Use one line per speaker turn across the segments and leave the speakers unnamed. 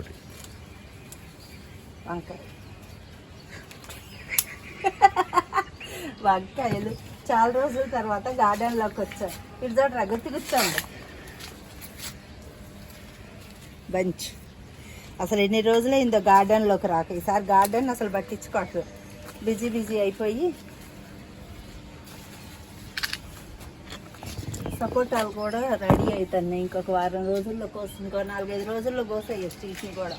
ఒకటి
వంకాయ వంకాయలు చాలా రోజుల తర్వాత గార్డెన్లోకి వచ్చాం. ఇటు చోట గుర్తు కూర్చోండి బంచ్. అసలు ఎన్ని రోజులైందో గార్డెన్లోకి రాక. ఈసారి గార్డెన్ అసలు పట్టించుకోవట్లేదు. బిజీ బిజీ అయిపోయి సపోటాలు కూడా రెడీ అవుతున్నాయి ఇంకొక వారం రోజుల్లో కోసి ఇంకో నాలుగైదు రోజుల్లో కోసాయి స్టీల్స్ని కూడా.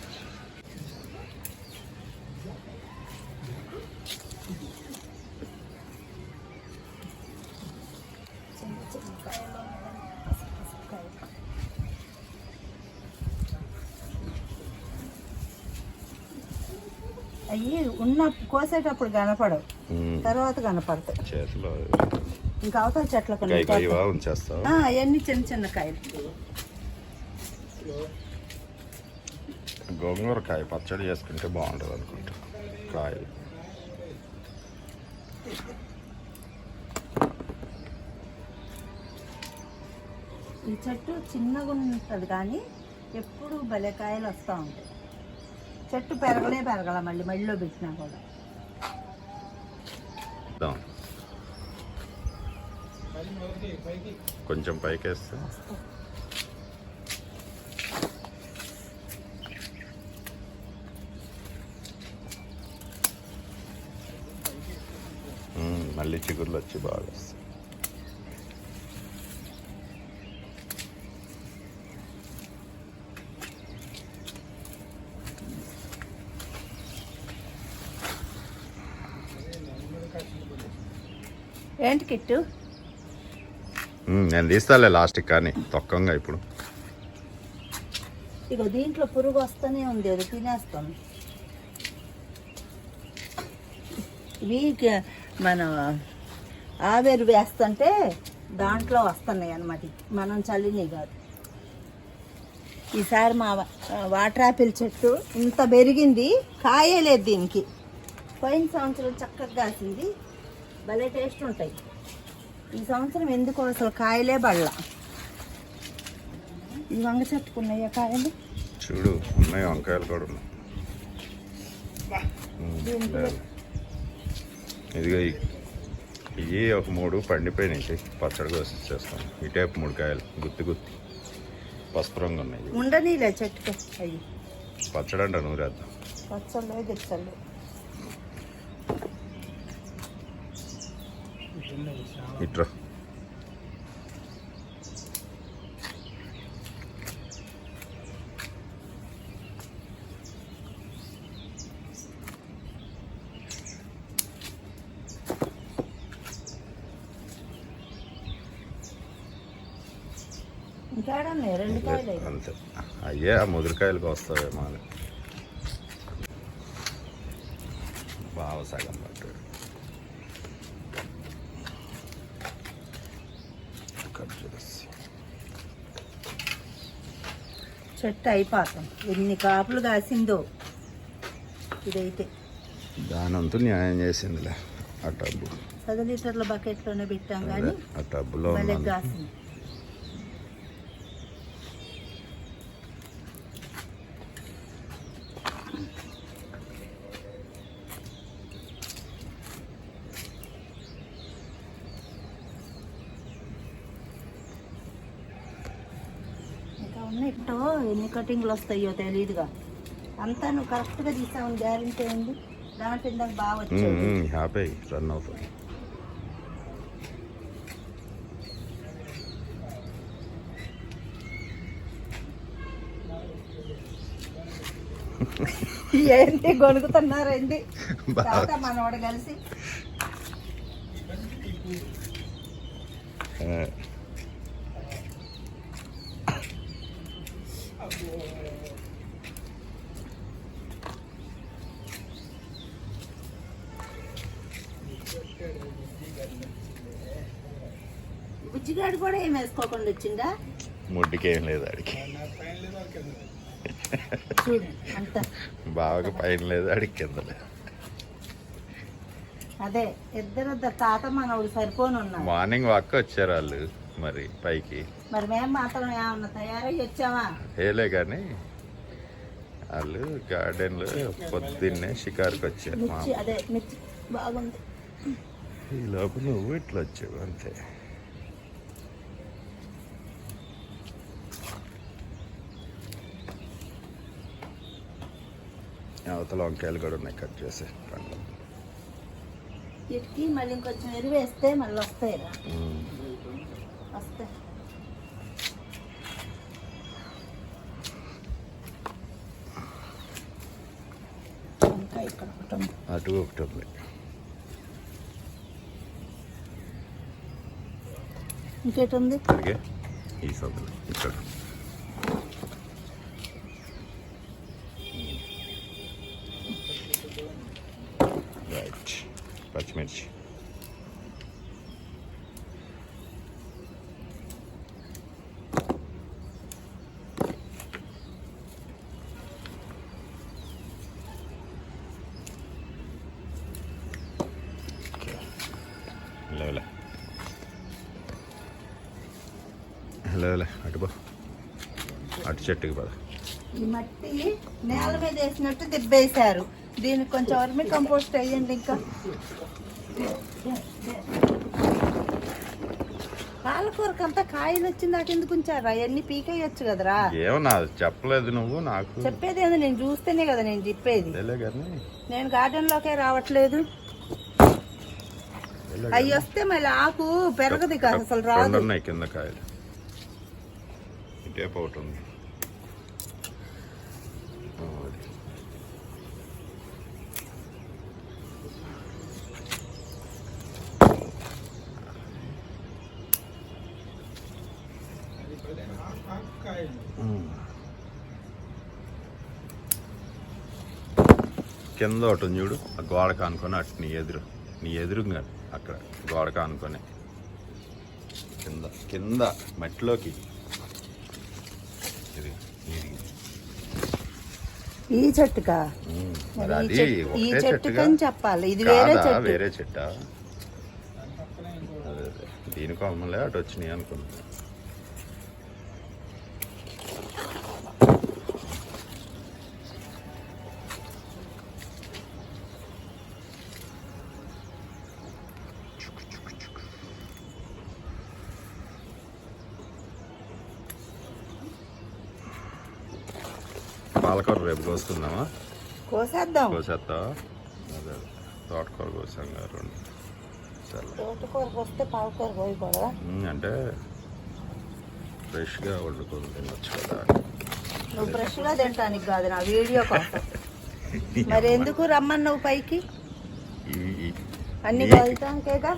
అయ్యి ఉన్న కోసేటప్పుడు కనపడవు. తర్వాత కనపడతాయి. ఇంకా అవతల చెట్ల
ఉంచేస్తావు?
అవన్నీ చిన్న చిన్న కాయలు.
గోంగూర కాయ పచ్చడి చేసుకుంటే బాగుంటుంది అనుకుంటా. కాయలు
ఈ చెట్టు చిన్నగా ఉంటుంది కానీ ఎప్పుడు భలే కాయలు వస్తూ ఉంటాయి. చెట్టు పెరగలే పెరగల మళ్ళీ మళ్ళీలో పెట్టినా కూడా.
కొంచెం పైకి వేస్తే మళ్ళీ చిగుర్లు వచ్చి బాగా వస్తాయి.
ఏంటి కిట్టు?
నేను తీస్తాలే లాస్ట్కి కానీ తొక్కంగా ఇప్పుడు.
ఇగో దీంట్లో పురుగు వస్తూనే ఉంది అది తినేస్తాం. ఇవి మనం మన ఆవేరు వేస్తుంటే దాంట్లో వస్తున్నాయి అన్నమాట. మనం చల్లినవి కాదు. ఈసారి మా వాటర్ ఆపిల్ చెట్టు ఇంత పెరిగింది కాయలేదు దీనికి. పోయిన సంవత్సరం చక్కగా కాసింది. భలే టేస్ట్ ఉంటాయి. ఈ సంవత్సరం ఎందుకు అసలు కాయలే బళ్ళ? ఈ వంగ చెట్టుకున్నాయా కాయలు?
చూడు ఉన్నాయి వంకాయలు కూడా ఉన్నాయి. ఇదిగో ఇవి ఒక మూడు పండిపోయినాయి. పచ్చడి కోసి చేస్తాం ఈ టైప్ మూడు కాయలు గుత్తి గుత్తి. పసుపు రంగు ఉన్నాయి.
ఉండనీలే చెట్టుకు. అయ్యి.
పచ్చడి అంట నూరేద్దాం.
పచ్చళ్ళు గిచ్చళ్ళు
ఇట్రా
ఇంకేడన్నాయి రెండు కాయలు అయ్యి.
అంతే అయ్యే ఆ ముదిరికాయలకు వస్తావేమో అని బాగా సగం పట్టాడు కట్ చేసి
చెట్టు అయిపోతాం. ఎన్ని కాపులు కాసిందో ఇదైతే.
దానంతా న్యాయం చేసిందిలే ఆ టబ్బు.
పది లీటర్ల బకెట్లోనే పెట్టాం కానీ
ఆ టబ్బులో.
కాసింది. ఉన్నట్టు ఎన్ని కటింగ్లు వస్తాయో తెలియదుగా అంతా నువ్వు కరెక్ట్గా తీసావు గ్యారెంటీ ఉంది దాంట్లో ఇందాక బాగా వచ్చేది
హ్యాపీ రన్ అవుతుంది.
ఏంటి గొనుగుతున్నారండి
బాగా.
తాత మనవాడు కలిసి. బుజ్జిగాడు కూడా ఏం వేసుకోకుండా వచ్చిందా
ముడ్డికేం లేదు ఆడికి. బాగా పైన లేదు ఆడికి కింద లేదు.
అదే ఇద్దరు తాత మనవాడు సరిపోను
మార్నింగ్ వాక్ వచ్చారు వాళ్ళు మరి పైకి.
మరి మేము మాత్రం ఏమన్నా తయారై వచ్చామా?
ఏలే కానీ వాళ్ళు గార్డెన్లో పొద్దున్నే షికారుకి వచ్చారు
అదే బాగుంది.
ఈ లోపు నువ్వు ఇట్లా వచ్చావు అంతే. అవతల వంకాయలు కూడా ఉన్నాయి కట్ చేసి.
వీటికి మళ్ళీ ఇంకొంచెం ఎరువు వేస్తే మళ్ళీ వస్తాయి. వస్తాయి.
అటు ఒకటి ఉంది.
ఇంకేటి ఉంది?
అలాగే ఈ సొంతలు ఇక్కడ. చెట్టుకి పద.
ఈ మట్టి నేల మీద వేసినట్టు దిబ్బేశారు. దీనికి కొంచెం వర్మి కంపోస్ట్ వేయండి ఇంకా. పాలకూరకు అంతా కాయలు వచ్చింది నాకు ఎందుకు ఉంచారు అవన్నీ పీకేయచ్చు కదరా?
ఏమో నా చెప్పలేదు నువ్వు నాకు
చెప్పేది ఏంది? నేను చూస్తేనే కదా నేను చెప్పేది. నేను గార్డెన్ లోకే రావట్లేదు. అవి వస్తే మళ్ళీ ఆకు పెరగదు ఇక అసలు రాదు.
కింద కాయలు. ఇటేపు ఒకటి ఉంది ఆ, అది. ఉమ్. కింద ఒకటి చూడు ఆ గోడ కానుకొని అటు నీ ఎదురు నీ ఎదురుగా అక్కడ గోడ కానుకొని కింద కింద మట్టిలోకి. ఇది.
ఈ చెట్టుకా? ఈ చెట్టు
చెట్టుగా?
చెప్పాలి. ఇది వేరే? చెట్టు.
వేరే చెట్టా? అదే అదే. దీని కొమ్మలే అటు వచ్చినాయి అనుకున్నా. పాలకూర రేపు కోసుకుందామా?
కోసేద్దాం.
కోసేస్తావా అదే తోటకూర కోసాం సరే
తోటకూరకు వస్తే పాలకూర పోయకూడదా
ఉమ్, అంటే ఫ్రెష్గా వండుకొని తినొచ్చు కదా.
నువ్వు ఫ్రెష్గా తింటానికి కాదు నా వీడియో కోసం. మరి ఎందుకు రమ్మన్నావు పైకి?
ఈ- ఈ-
అన్ని కలుతానికేగా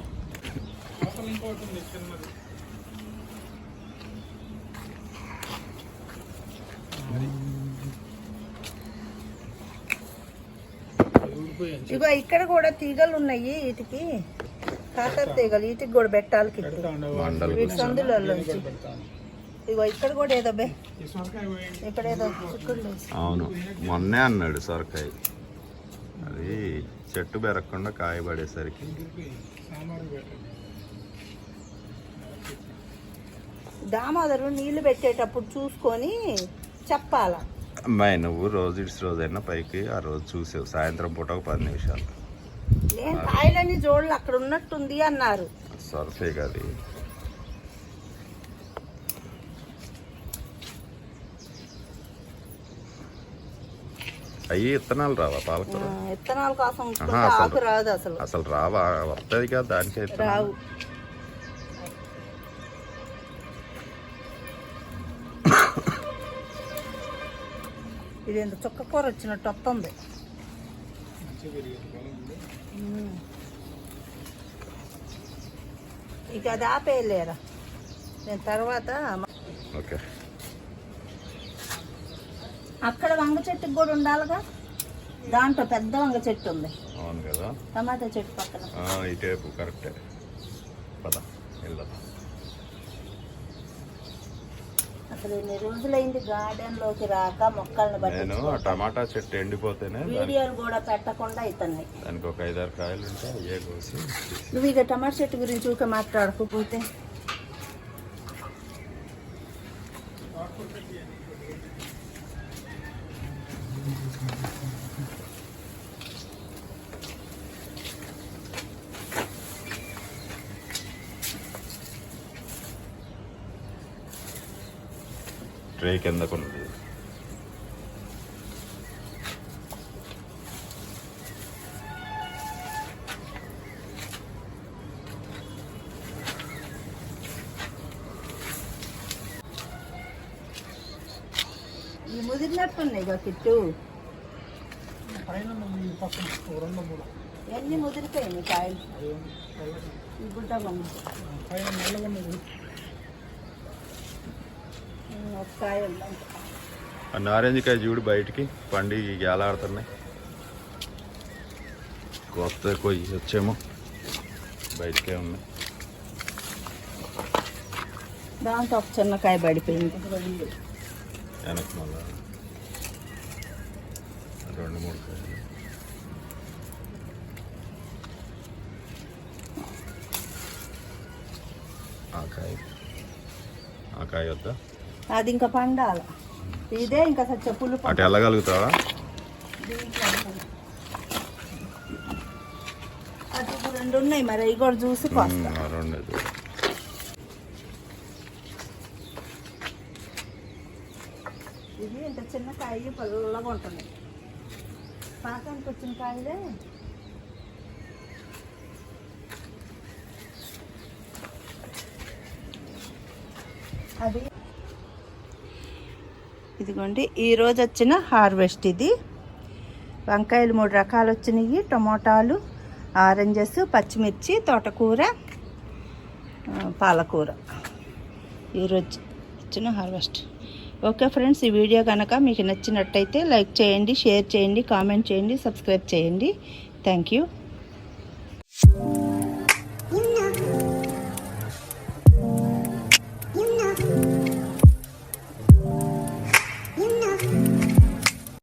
ఇగో ఇక్కడ కూడా తీగలు ఉన్నాయి వీటికి. కాకర తీగలు వీటికి కూడా పెట్టాలి వీటి సందులోంచి ఇగో ఇక్కడ కూడా ఏదో బే. ఇక్కడ ఏదో.
అవును. మొన్నే అన్నాడు సొరకాయ. అది చెట్టు బెరగకుండా కాయ పడేసరికి
దామోదరు నీళ్ళు పెట్టేటప్పుడు చూసుకొని చెప్పాల?
అమ్మాయి నువ్వు రోజు ఇడిచి రోజైనా పైకి ఆ రోజు చూసావు. సాయంత్రం పూట ఒక పది నిమిషాలు.
నేను కాయలని అక్కడ ఉన్నట్టుంది అన్నారు.
సొరకాయ కాదు అయ్యి ఇత్తనాలు రావా పాలకూర?
విత్తనాల కోసం
అసలు-
ఆకు రాదు అసలు.
అసలు రావా? వస్తుంది కదా దానికే ఇత్తనాలు.
రావు. ఇది ఎంత చుక్క కూర వచ్చినట్టు వస్తుంది. ఇక అది ఆపేయలేరా? నేను తర్వాత
ఓకే.
అక్కడ వంగ చెట్టుకి కూడా ఉండాలిగా? దాంట్లో పెద్ద వంగ చెట్టు ఉంది.
అవును కదా.
టమాటా చెట్టు పక్కన.
కరెక్టే. పద వెళ్దాం
అసలు ఎన్ని రోజులైంది గార్డెన్లోకి రాక మొక్కల్ని
నేను
బట్టి
ఆ టమాటా చెట్టు ఎండిపోతేనే దానికి
వీడియోలు కూడా పెట్టకుండా అవుతున్నాయి
దానికి ఒక ఐదారు కాయలు ఉంటే అయ్యే కోసి
నువ్వు ఇక టమాటా చెట్టు గురించి ఊకే మాట్లాడకపోతే
ట్రే కింద కొన్నది
ఈ ముదిరినట్టున్నాయి ఇక కిట్టు
పైన ఈ పక్కన ఓ రెండు మూడు
ఎన్ని ముదిరిపోయినాయి కాయలు ఈ గుడ్డ బొమ్మ
పైన నల్లగా ఉన్నది
ఉమ్, ఒక కాయ ఉందంట
ఆ నారింజ కాయ చూడు బయటికి పండి గేలాడుతున్నాయి. కొత్త కొయ్యి వచ్చేమో. బయటకే ఉన్నాయి.
దాంతో ఒక చిన్న కాయ పడిపోయింది.
వెనక్కి మళ్ళా రెండు మూడు కాయలు. ఆ కాయ. ఆ కాయ వద్దా?
అది ఇంకా పండాల. ఇదే ఇంకా సచ్చ పులుపు
అటు వెళ్ళగలుగుతావా?
రెండు ఉన్నాయి మరి అవి కూడా చూసి
రెండు. ఇది
ఇంత చిన్న కాయ పల్లగా ఉంటుంది పాకానికి వచ్చిన కాయలే. అది ఇదిగోండి ఈరోజు వచ్చిన హార్వెస్ట్ ఇది. వంకాయలు మూడు రకాలు వచ్చినాయి టమోటాలు ఆరెంజెస్ పచ్చిమిర్చి తోటకూర పాలకూర. ఈరోజు వచ్చిన హార్వెస్ట్. ఓకే ఫ్రెండ్స్ ఈ వీడియో కనుక మీకు నచ్చినట్టయితే లైక్ చేయండి షేర్ చేయండి కామెంట్ చేయండి సబ్స్క్రైబ్ చేయండి. Thank you.